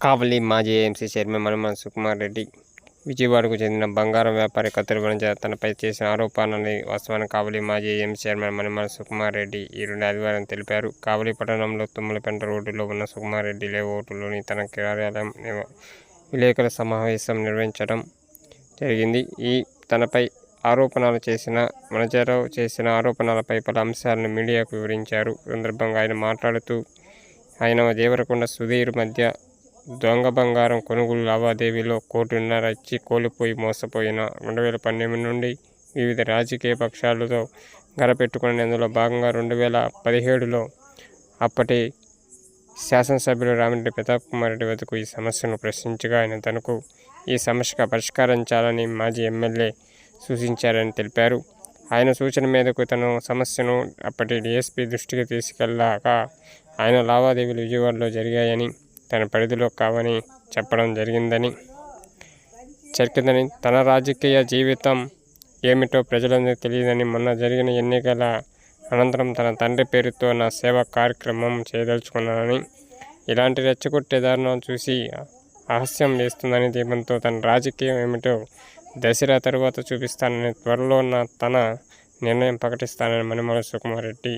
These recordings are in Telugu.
కావలి మాజీ ఏఎంసీ చైర్మన్ మనుమల సుకుమార్ రెడ్డి విజయవాడకు చెందిన బంగారం వ్యాపారి కత్తెర వనజ తనపై చేసిన ఆరోపణలని వాస్తవాన్ని కావలి మాజీ ఏఎంసీ చైర్మన్ మనుమల సుకుమార్ రెడ్డి ఈ రెండు ఆదివారం తెలిపారు. కావలి పట్టణంలో తుమ్మలపెంట రోడ్డులో ఉన్న సుకుమార్ రెడ్డి లేఅవుట్లోని తన కార్యాలయం విలేకరుల సమావేశం నిర్వహించడం జరిగింది. ఈ తనపై ఆరోపణలు చేసిన మనజారావు చేసిన ఆరోపణలపై పలు అంశాలను మీడియాకు వివరించారు. సందర్భంగా ఆయన మాట్లాడుతూ ఆయన దేవరకొండ సుధీర్ మధ్య దొంగ బంగారం కొనుగోలు లావాదేవీలో కోటిన్నర ఇచ్చి కోల్పోయి మోసపోయిన రెండు వేల పన్నెండు నుండి వివిధ రాజకీయ పక్షాలతో గరపెట్టుకునేందులో భాగంగా రెండు వేల పదిహేడులో అప్పటి శాసనసభ్యులు రామిరెడ్డి ప్రతాప్ కుమార్ రెడ్డి వద్దకు ఈ సమస్యను ప్రశ్నించగా ఆయన తనకు ఈ సమస్యగా పరిష్కరించాలని మాజీ ఎమ్మెల్యే సూచించారని తెలిపారు. ఆయన సూచన మేరకు తన సమస్యను అప్పటి డిఎస్పీ దృష్టికి తీసుకెళ్ళాక ఆయన లావాదేవీలు విజయవాడలో జరిగాయని తన పరిధిలో కావని చెప్పడం జరిగిందని. జరిగిందని తన రాజకీయ జీవితం ఏమిటో ప్రజలందరికీ తెలియదని మొన్న జరిగిన ఎన్నికల అనంతరం తన తండ్రి పేరుతో నా సేవా కార్యక్రమం చేయదలుచుకున్నానని ఇలాంటి రెచ్చగొట్టే దారుణం చూసి ఆహస్యం వేస్తుందని దీపంతో తన రాజకీయం ఏమిటో దసరా తరువాత చూపిస్తానని త్వరలో నా తన నిర్ణయం ప్రకటిస్తానని మణిమల సుకుమార్ రెడ్డి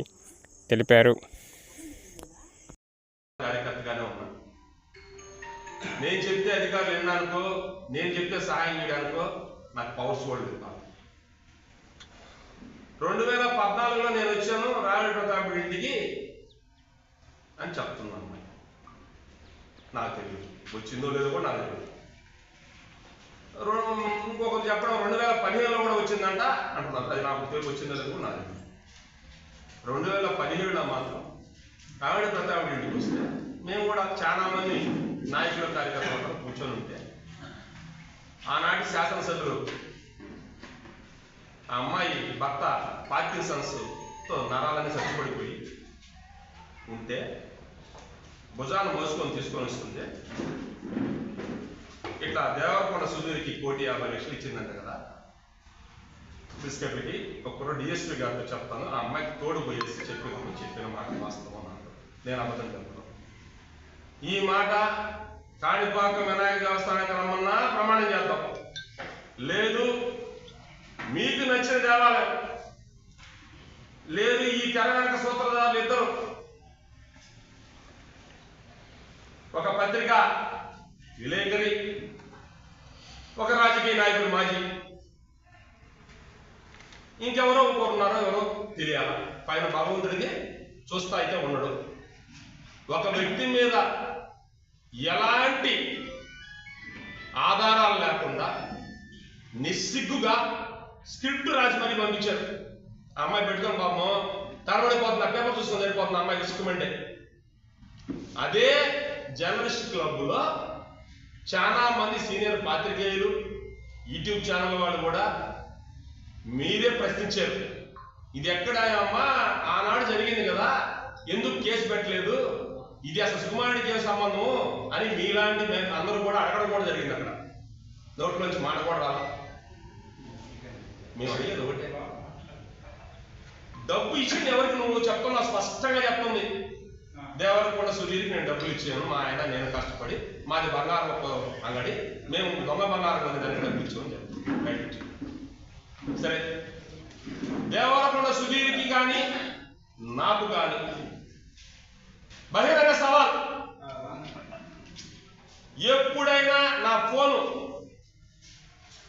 తెలిపారు. నేను చెప్తే అధికారులు విన్నానుకో నేను చెప్తే సహాయం చేయడానికో నాకు పవర్స్ వాళ్ళు లేదు. రెండు వేల పద్నాలుగులో నేను వచ్చాను రావిడి ప్రతాప్ ఇంటికి అని చెప్తున్నాను అమ్మాయి నాకు తెలియదు. వచ్చిందో లేదో కూడా నాకు తెలియదు. ఇంకొకరు చెప్పడం రెండు వేల పదిహేనులో కూడా వచ్చిందంట అంటున్నారు. అది నాకు తెలియదు వచ్చిందో లేదో కూడా నాకు తెలియదు. రెండు వేల పదిహేడులో మాత్రం రావిడి ప్రతాప్ ఇంటికి వస్తే మేము కూడా చాలా మంది నాయకుల కార్యకర్తలు కూర్చొని ఉంటే. ఆనాటి శాసనసభ్యులు ఆ అమ్మాయి భర్త పార్కిన్సన్స్తో నరాలని చచ్చిపడిపోయి ఉంటే భుజాన్ని మోసుకొని తీసుకొని వస్తుంటే ఇట్లా దేవరకొండ సుధీర్కి కోటి యాభై లక్షలు ఇచ్చిందంట కదా. తీసుకెళ్ళి ఒకరు డిఎస్పీ గారితో చెప్తాను ఆ అమ్మాయికి తోడు పోయేసి చెప్పిన చెప్పిన మాట వాస్తవం అన్నాడు. నేను అబద్ధం చెప్తాను ఈ మాట కాణిపాక వినాయక దేవస్థానానికి రమ్మన్నా ప్రమాణం చేద్దాం. లేదు మీకు నచ్చిన దేవాలయం. లేదు ఈ తెర వెనక సూత్రధారులు ఇద్దరు. ఒక పత్రిక విలేకరి ఒక రాజకీయ నాయకుడు మాజీ. ఇంకెవరో ఇంకోరున్నారో ఎవరో తెలియాల? పైన భగవంతుడికి చూస్తా అయితే ఉండడు. ఒక వ్యక్తి మీద ఎలాంటి ఆధారాలు లేకుండా నిస్సిగ్గుగా స్క్రిప్ట్ రాసి మరీ పంపించారు. అమ్మాయి పెట్టుకొని పాపం తడబడిపోతుంది ఆ పేపర్ చూసుకొని సరిపోతుంది అమ్మాయి ఇసుకమంటే అదే జర్నలిస్ట్ క్లబ్లో చాలా మంది సీనియర్ పాత్రికేయులు యూట్యూబ్ ఛానల్ వాళ్ళు కూడా మీరే ప్రశ్నించారు. ఇది ఎక్కడ అమ్మా? ఆనాడు జరిగింది కదా. ఎందుకు కేసు పెట్టలేదు? ఇది అసలు సుకుమారుడి కేసు సంబంధం అని మీలాంటి మేము అందరూ కూడా అడగడం కూడా జరిగింది అక్కడ. నోట్లో నుంచి మాట కూడా రాలా. మేము అడిగేది ఒకటే. డబ్బు ఇచ్చింది ఎవరికి నువ్వు? చెప్తున్నా స్పష్టంగా చెప్తుంది దేవరకొండ సుధీర్కి నేను డబ్బులు ఇచ్చాను. మా ఆయన నేను కష్టపడి మాది బంగారం ఒక అంగడి. మేము దొంగ బంగారం ఉంది దానికి డబ్బులు ఇచ్చామని చెప్తాం బయట ఇచ్చాం. సరే. దేవరకొండ సుధీర్కి కానీ నాకు కానీ ఫోను.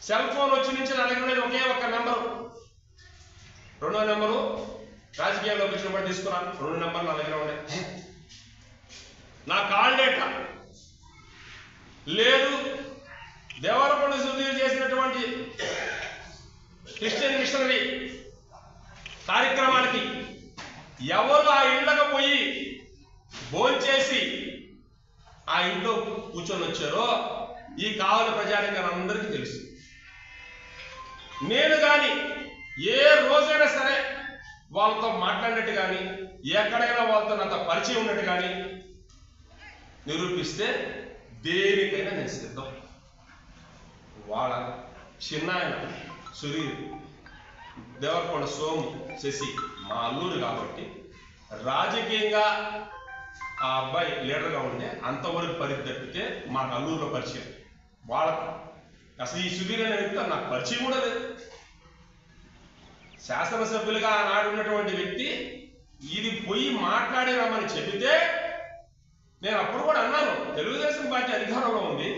సెల్ ఫోన్ వచ్చి నుంచి నా దగ్గర ఒకే ఒక్క నెంబరు. రెండో నెంబరు రాజకీయాల్లోకి వచ్చినప్పుడు తీసుకున్నాను. రెండు నెంబర్లు నా దగ్గర ఉండే. నా కాల్ డేటా. లేదు దేవరకొండ సుధీర్ చేసినటువంటి క్రిస్టియన్ మిషనరీ కార్యక్రమానికి ఎవరు ఆ ఇళ్ళకు పోయి భోంచేసి ఆ ఇంట్లో కూర్చొని వచ్చారో ఈ కావలి ప్రజానికం అందరికీ తెలుసు. నేను కానీ ఏ రోజైనా సరే వాళ్ళతో మాట్లాడినట్టు కానీ ఎక్కడైనా వాళ్ళతో నాతో పరిచయం ఉన్నట్టు కానీ నిరూపిస్తే దేనికైనా నేను సిద్ధం. వాళ్ళ చిన్న ఆయన సురీర్ దేవరకొండ సోము శశి మా అల్లూరు కాబట్టి రాజకీయంగా ఆ అబ్బాయి లీడర్గా ఉంటే అంతవరకు పరిధి తప్పితే మాకు అల్లూరులో పరిచయం. వాళ్ళకు అసలు ఈ సుధీర్ అనే వ్యక్తి నాకు పరిచయం కూడా లేదు. శాసనసభ్యులుగా ఆనాడు ఉన్నటువంటి వ్యక్తి ఇది పోయి మాట్లాడి రమ్మని చెబితే నేను అప్పుడు కూడా అన్నాను తెలుగుదేశం పార్టీ అధికారంలో ఉంది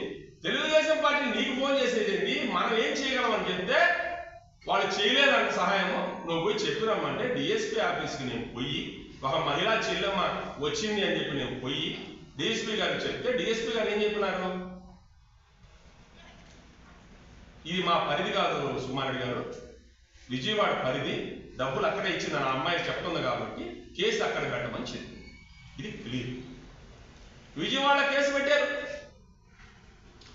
తెలుగుదేశం పార్టీ నీకు ఫోన్ చేసేది ఏంటి మనం ఏం చేయగలం అని చెప్తే వాళ్ళు చేయలేదంట సహాయము నువ్వు పోయి చెప్పిరమ్మంటే డిఎస్పీ ఆఫీస్కి నేను పోయి ఒక మహిళా చెల్లెమ్మ వచ్చింది అని చెప్పి నేను పోయి డిఎస్పీ గారికి చెప్తే డిఎస్పీ గారు ఏం చెప్పినారు? ఇది మా పరిధి కాదు సుమారెడ్డి గారు. విజయవాడ పరిధి డబ్బులు అక్కడే ఇచ్చింది నా అమ్మాయి చెప్తుంది కాబట్టి కేసు అక్కడ పెట్టమని చెప్పింది. ఇది క్లియర్. విజయవాడ కేసు పెట్టారు.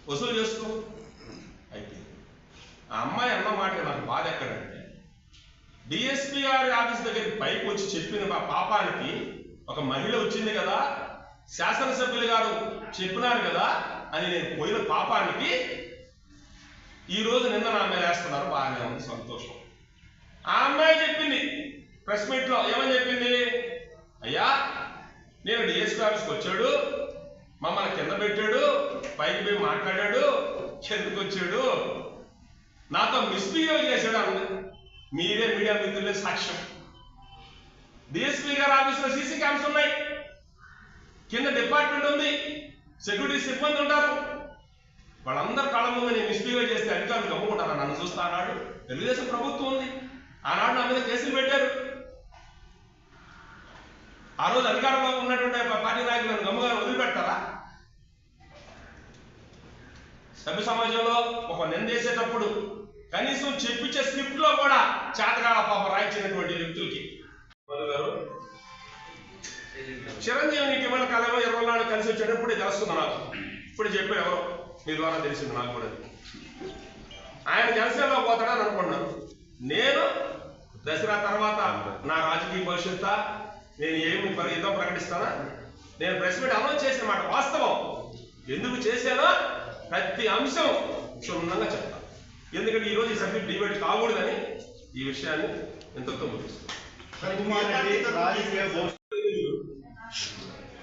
వసూలు చేసుకో. అయిపోయింది. ఆ అమ్మాయి అన్న మాట నాకు బాధ ఎక్కడండి డిఎస్పీ గారి ఆఫీస్ దగ్గరికి పైకి వచ్చి చెప్పిన మా పాపానికి ఒక మహిళ వచ్చింది కదా శాసనసభ్యులు గారు చెప్పినారు కదా అని నేను పోయిన పాపానికి ఈ రోజు నిన్న నా అమ్మాయి వేస్తున్నారు బాగానే ఉంది సంతోషం. ఆ అమ్మాయి చెప్పింది ప్రెస్ మీట్లో ఏమని చెప్పింది? అయ్యా నేను డిఎస్పీ ఆఫీస్కి వచ్చాడు మమ్మల్ని కింద పెట్టాడు పైకి పోయి మాట్లాడాడు కిందకు వచ్చాడు నాతో మిస్బిహేవ్ చేశాడు అన్నది మీరే మీడియా మిత్రులే సాక్ష్యం. డిఎస్పీ గారు ఆఫీస్లో సీసీ క్యామ్స్ ఉన్నాయి. కింద డిపార్ట్మెంట్ ఉంది. సెక్యూరిటీ సిబ్బంది ఉంటారు. వాళ్ళందరూ కళ్ళ ముందు నేను మిస్బిహేవ్ చేస్తే అధికారులు గమ్ముకుంటారా? నన్ను చూస్తా అన్నాడు. తెలుగుదేశం ప్రభుత్వం ఉంది. ఆనాడు నా మీద కేసులు పెట్టారు. ఆ రోజు అధికారంలో ఉన్నటువంటి పార్టీ నాయకులు నన్ను గమ్ముగా వదిలిపెడతారా? సభ్య సమాజంలో ఒక నిందేసేటప్పుడు కనీసం చెప్పించే స్క్రిప్ట్లో కూడా చేతగాల పాప రాయించినటువంటి వ్యక్తులకి. చిరంజీవి గారు చిరంజీవిని ఇటీవల కాలంలో ఇరవై నాలుగు కలిసి వచ్చేటప్పుడు తెలుస్తుంది నాకు. ఇప్పుడు చెప్పారు ఎవరో. మీ ద్వారా తెలిసింది నాకు కూడా. ఆయన జనసేనలో పోతాడని అనుకున్నాను నేను దసరా తర్వాత నా రాజకీయ భవిష్యత్తు నేను ఏమి యుద్ధం ప్రకటిస్తానా? నేను ప్రెస్ మీట్ అనౌన్స్ చేసిన మాట వాస్తవం. ఎందుకు చేశానో ప్రతి అంశం క్షుణ్ణంగా చెప్తాను ఎందుకంటే ఈ రోజు ఈ సబ్జెక్ట్ డిబేట్ కాకూడదని ఈ విషయాన్ని భవిష్యత్తు.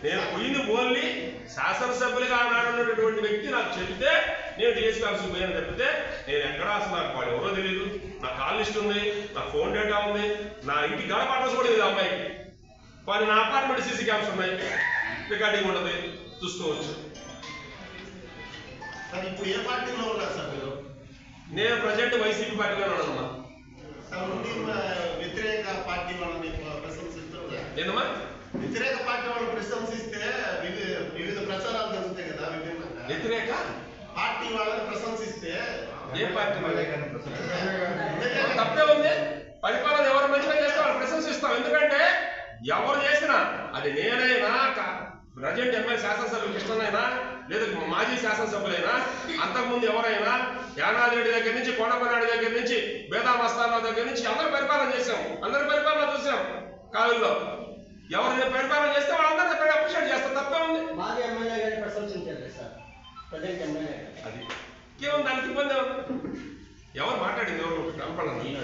నేను పోయింది ఓన్లీ శాసనసభ్యులుగా ఆనాడున్నటువంటి వ్యక్తి నాకు చెబితే నేను డిఎస్పీ ఆఫీస్కి పోయాను తప్పితే నేను ఎక్కడ అసలు నాకు వాడు ఎవరో తెలియదు నా కాల్ లిస్ట్ ఉంది నా ఫోన్ డేటా ఉంది నా ఇంటి గడప అడ్రస్ కూడా ఇది అమ్మాయికి. కానీ నా అపార్ట్మెంట్ సీసీ క్యామ్స్ ఉన్నాయి. రికార్డింగ్ ఉండదు చూసుకోవచ్చు. ఇప్పుడు ఏ పార్టీలో ఉన్నారు సార్? నేను ప్రజెంట్ వైసీపీ పార్టీలో ఆ, వ్యతిరేక పార్టీ వాళ్ళని ప్రశంసిస్తారు ఏందమ్మా? వ్యతిరేక పార్టీ వాళ్ళు ప్రశంసిస్తే వివి- వివిధ ప్రచారాలు జరుగుతాయి కదా విభిన్నంగా. వ్యతిరేక? పార్టీ వాళ్ళని ప్రశంసిస్తే ఏ పార్టీ తప్పే ఉంది. పరిపాలన ఎవరు మంచిగా చేస్తే వాళ్ళు ప్రశంసిస్తాం. ఎందుకంటే ఎవరు చేసినా అది నేనైనా ప్రజెంట్ ఎమ్మెల్యే శాసనసభ్యులు కృష్ణనైనా లేదా మాజీ శాసనసభ్యులైనా అంతకుముందు ఎవరైనా యానాది రెడ్డి దగ్గర నుంచి కోనపనాయుడు దగ్గర నుంచి బేదా మస్తారావు దగ్గర నుంచి అందరూ పరిపాలన చేశాం. అందరి పరిపాలన చూసాం కాలంలో. ఎవరు పరిపాలన చేస్తే వాళ్ళందరూ అప్రిషియేట్ చేస్తాం తప్పే ఉంది. అది. కేవలం దానికి ఇబ్బంది ఎవరు? ఎవరు మాట్లాడింది? ఎవరు? కనపడదు